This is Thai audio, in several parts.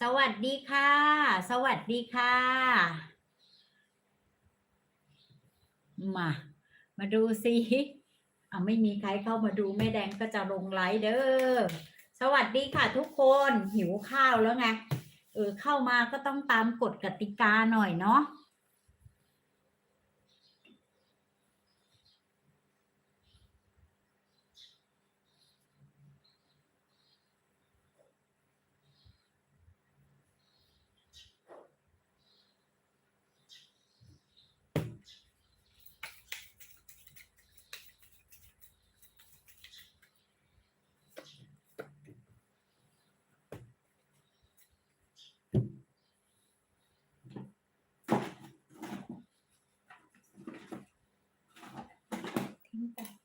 สวัสดีค่ะ สวัสดีค่ะ มา มาดูสิอะไม่มีใครเข้ามาดูแม่แดงก็จะลงไลฟ์เด้อ สวัสดีค่ะทุกคนหิวข้าวแล้วไง เออเข้ามาก็ต้องตามกฎกติกาหน่อยเนาะ ทิ้ง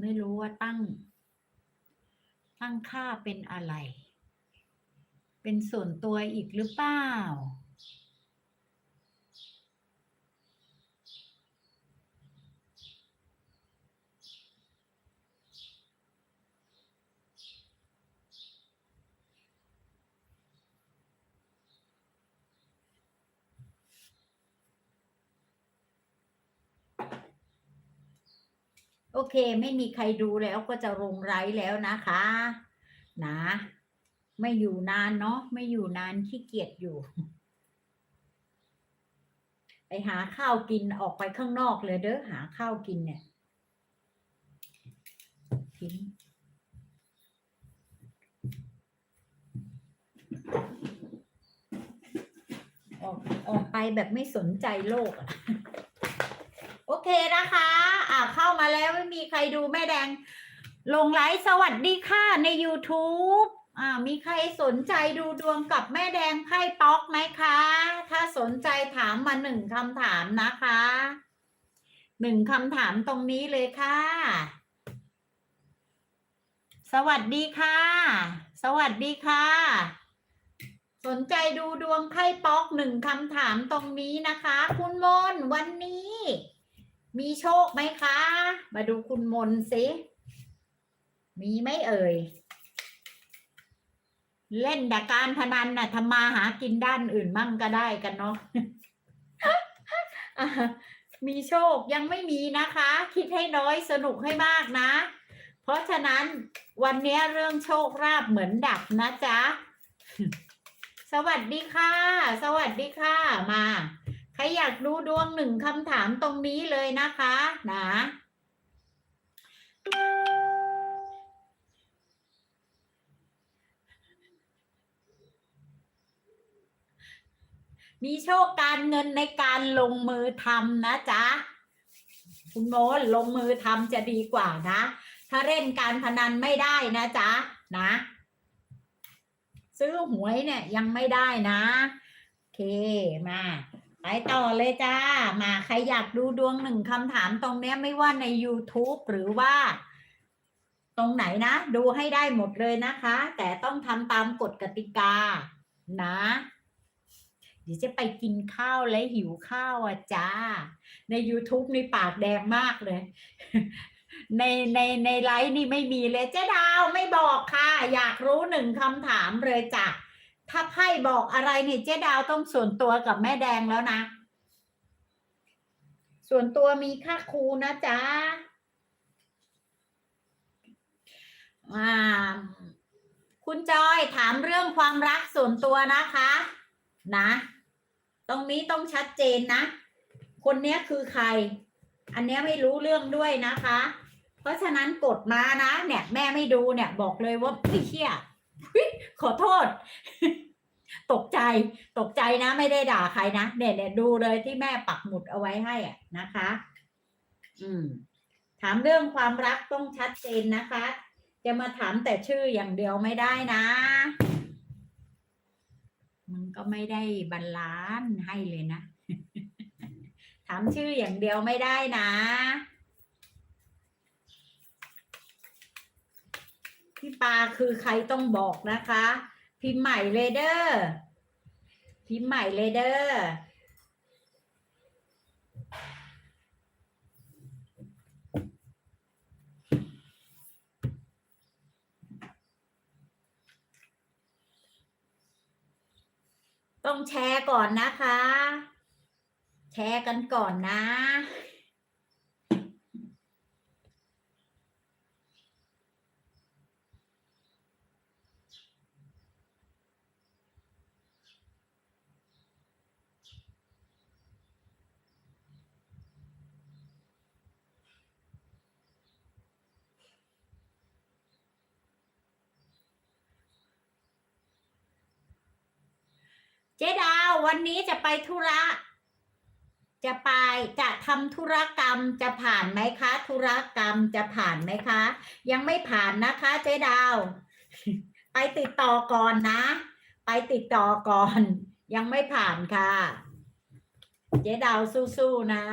ไม่รู้ว่าตั้ง ตั้งค่าเป็นอะไร เป็นส่วนตัวอีกหรือเปล่า เค ไม่มีใครดูแล้วก็จะลงไลฟ์แล้วนะคะ นะ ไม่อยู่นานเนาะไม่อยู่นานขี้เกียจอยู่ ไปหาข้าวกินออกไปข้างนอกเลยเด้อหาข้าวกินเนี่ยทิ้งออกออกไปแบบไม่สนใจโลกอะโอเคนะคะ เข้ามาแล้วไม่มีใครดูแม่แดง ลงไลฟ์สวัสดีค่ะใน YouTube อ่ามีใครสนใจดูดวงกับแม่แดงไพ่ป๊อกไหมคะ ถ้าสนใจถามมาหนึ่งคำถามนะคะหนึ่งคำถามตรงนี้เลยค่ะ สวัสดีค่ะ สวัสดีค่ะ สนใจดูดวงไพ่ป๊อกหนึ่งคำถามตรงนี้นะคะ คุณมนวันนี้ มีโชคไหมคะ มาดูคุณมนสิ มีไหมเอ่ย เล่นแต่การพนันน่ะทำมาหากินด้านอื่นมั่งก็ได้กันเนาะมีโชคยังไม่มีนะคะ คิดให้น้อยสนุกให้มากนะ เพราะฉะนั้นวันนี้เรื่องโชคราบเหมือนดับนะจ๊ะ สวัสดีค่ะ สวัสดีค่ะมา ครอยากดูดวงหนึ่งคำถามตรงนี้เลยนะคะนะมีโชคการเงินในการลงมือทำนะจ๊ะ คุณโมลงมือทำจะดีกว่านะ ถ้าเล่นการพนันไม่ได้นะจ๊ะ นะ ซื้อหวยเนี่ยยังไม่ได้นะ โอเคมา ไปต่อเลยจ้า มาใครอยากดูดวงหนึ่งคำถามตรงเนี้ยไม่ว่าใน YouTube หรือว่า ตรงไหนนะ ดูให้ได้หมดเลยนะคะ แต่ต้องทำตามกฎกติกานะเดี๋ยวจะไปกินข้าวและหิวข้าวอะจ้า ใน YouTube นี่ปากแดงมากเลย ในในในไลฟ์นี่ไม่มีเลยเจ๊ดาวไม่บอกค่ะ อยากรู้หนึ่งคำถามเลยจ้ะ ถ้าไพ่บอกอะไรเนี่ยเจ๊ดาวต้องส่วนตัวกับแม่แดงแล้วนะ ส่วนตัวมีค่าครูนะจ๊ะอ่าคุณจอยถามเรื่องความรักส่วนตัวนะคะ นะ ตรงนี้ต้องชัดเจนนะ คนเนี้ยคือใคร อันเนี้ยไม่รู้เรื่องด้วยนะคะ เพราะฉะนั้นกดมานะ เนี่ย แม่ไม่ดูเนี่ย บอกเลยว่าไอ้เชี่ยอุ๊ย ขอโทษ ตกใจ ตกใจนะ ไม่ได้ด่าใครนะเนี่ยเนี่ยดูเลยที่แม่ปักหมุดเอาไว้ให้อะนะคะ อืม ถามเรื่องความรักต้องชัดเจนนะคะ จะมาถามแต่ชื่ออย่างเดียวไม่ได้นะ มันก็ไม่ได้บรรลานให้เลยนะ ถามชื่ออย่างเดียวไม่ได้นะ พี่ปาคือใครต้องบอกนะคะ พิมพ์ใหม่เลยเด้อพิมพ์ใหม่เลยเด้อต้องแชร์ก่อนนะคะ แชร์กันก่อนนะ เจ๊ดาววันนี้จะไปธุระ จะไปจะทำธุรกรรมจะผ่านไหมคะ ธุรกรรมจะผ่านไหมคะ ยังไม่ผ่านนะคะ เจ๊ดาว ไปติดต่อก่อนนะ ไปติดต่อก่อน ยังไม่ผ่านค่ะ เจ๊ดาวสู้ๆนะ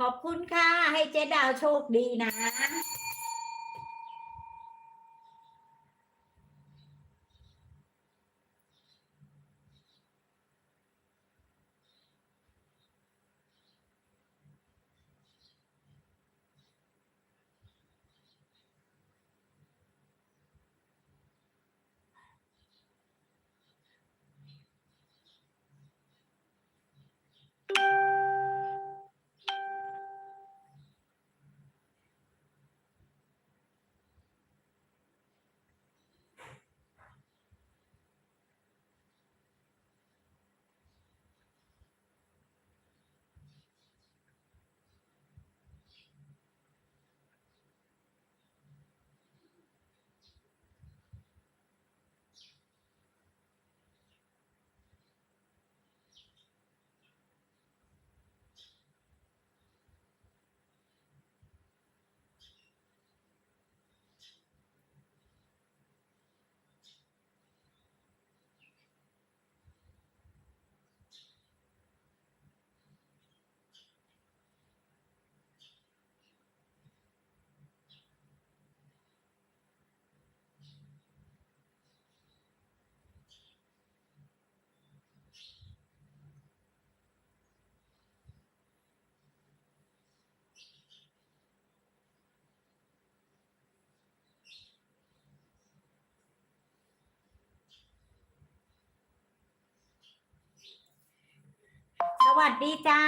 ขอบคุณค่ะ ให้เจ๊ดาวโชคดีนะ ส วัสดีจ้า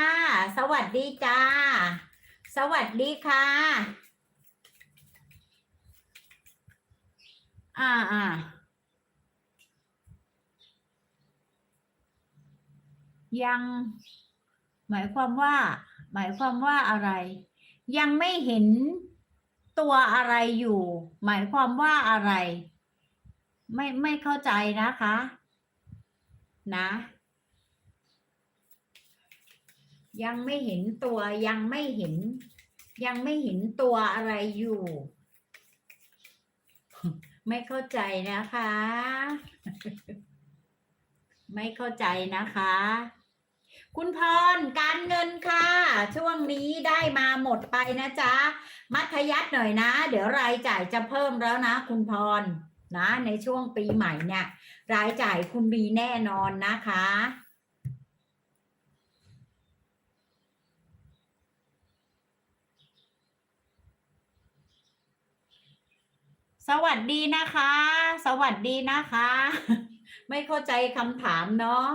สวัสดีจ้า สวัสดีค่ะ อ่าอ่ายัง หมายความว่า หมายความว่าอะไร ยังไม่เห็นตัวอะไรอยู่ หมายความว่าอะไร ไม่ไม่เข้าใจนะคะ นะ ยังไม่เห็นตัวยังไม่เห็น ยังไม่เห็นตัวอะไรอยู่ ไม่เข้าใจนะคะ ไม่เข้าใจนะคะ คุณพรการเงินค่ะ ช่วงนี้ได้มาหมดไปนะจ๊ะ มัธยัติหน่อยนะ เดี๋ยวรายจ่ายจะเพิ่มแล้วนะ คุณพรนะ ในช่วงปีใหม่เนี่ย รายจ่ายคุณมีแน่นอนนะคะ สวัสดีนะคะ สวัสดีนะคะ ไม่เข้าใจคำถามเนาะ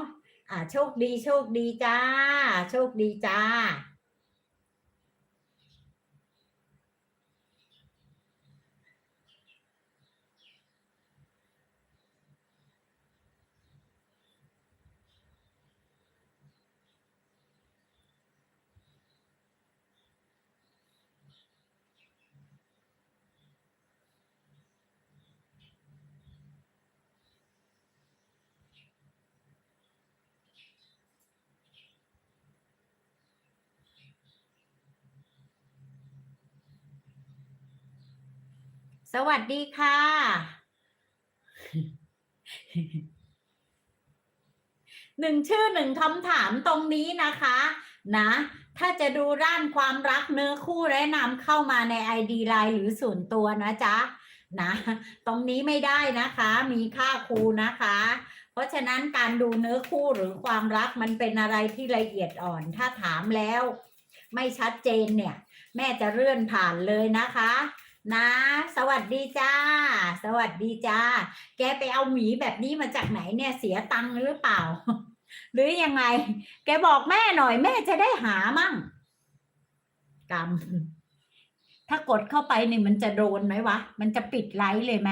อ่าโชคดีโชคดีจ้า โชคดีจ้า สวัสดีค่ะ หนึ่งชื่อหนึ่งคำถามตรงนี้นะคะ นะ ถ้าจะดูด้านความรักเนื้อคู่แนะนำเข้ามาใน ID ไลน์หรือส่วนตัวนะจ๊ะ นะ ตรงนี้ไม่ได้นะคะ มีค่าครูนะคะ เพราะฉะนั้นการดูเนื้อคู่หรือความรักมันเป็นอะไรที่ละเอียดอ่อน ถ้าถามแล้ว ไม่ชัดเจนเนี่ย แม่จะเลื่อนผ่านเลยนะคะ นะ สวัสดีจ้า สวัสดีจ้า แกไปเอาหมีแบบนี้มาจากไหนเนี่ยเสียตังค์หรือเปล่า หรือยังไง แกบอกแม่หน่อยแม่จะได้หามั่งกรรมถ้ากดเข้าไปเนี่ยมันจะโดนไหมวะ มันจะปิดไลฟ์เลยไหม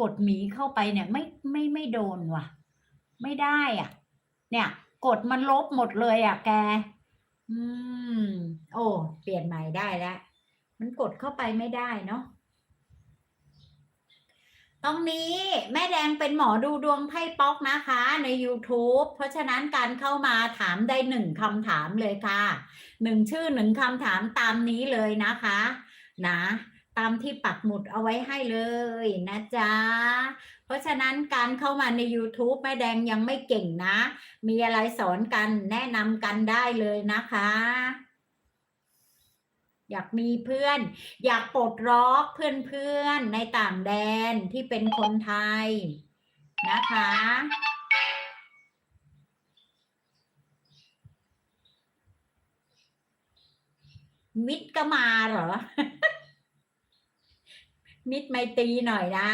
กดหมีเข้าไปเนี่ย ไม่ไม่ไม่โดนว่ะ ไม่ได้อะ เนี่ย กดมันลบหมดเลยอะแก อืม โอ้ เปลี่ยนใหม่ได้แล้ว มันกดเข้าไปไม่ได้เนาะตรงนี้แม่แดงเป็นหมอดูดวงไพ่ป๊อกนะคะใน YouTube เพราะฉะนั้นการเข้ามาถามได้หนึ่งคำถามเลยค่ะหนึ่งชื่อหนึ่งคำถามตามนี้เลยนะคะ นะตามที่ปักหมุดเอาไว้ให้เลยนะจ๊ะ เพราะฉะนั้นการเข้ามาใน YouTube แม่แดงยังไม่เก่งนะ มีอะไรสอนกันแนะนำกันได้เลยนะคะ อยากมีเพื่อน อยากปลดล็อกเพื่อนๆในต่างแดนที่เป็นคนไทยนะคะ มิตรก็มาเหรอ มิตรไมตรีหน่อยนะ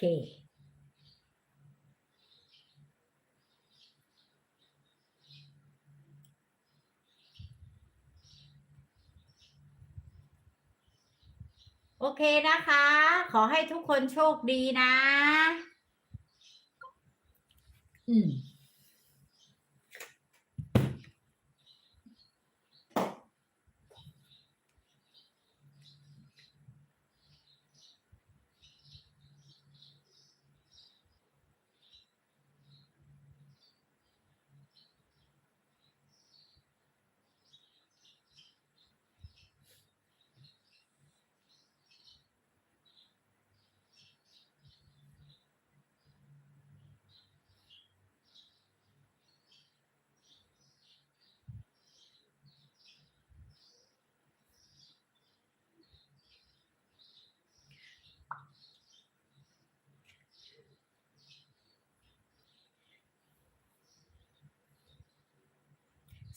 เคโอเคนะคะ ขอให้ทุกคนโชคดีนะ อืม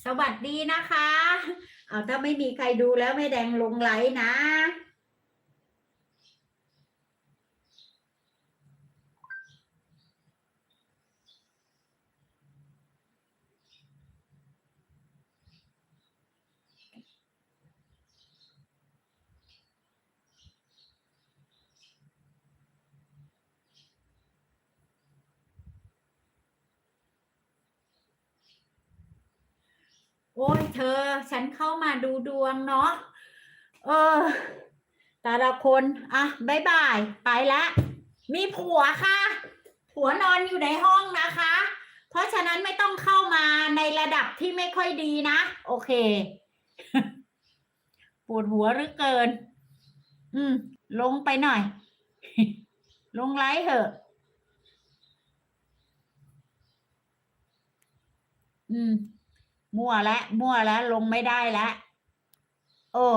สวัสดีนะคะ เอาถ้าไม่มีใครดูแล้วไม่แดงลงไลน์นะ โอ้ยเธอ ฉันเข้ามาดูดวงเนาะเออ แต่ละคนอะบายบาย ไปละมีผัวค่ะ ผัวนอนอยู่ในห้องนะคะ เพราะฉะนั้นไม่ต้องเข้ามาในระดับที่ไม่ค่อยดีนะ โอเค ปวดหัวหรือเกิน อืม ลงไปหน่อย ลงไลฟ์เถอะ อืม มั่วแล้วมั่วแล้วลงไม่ได้แล้วโอ้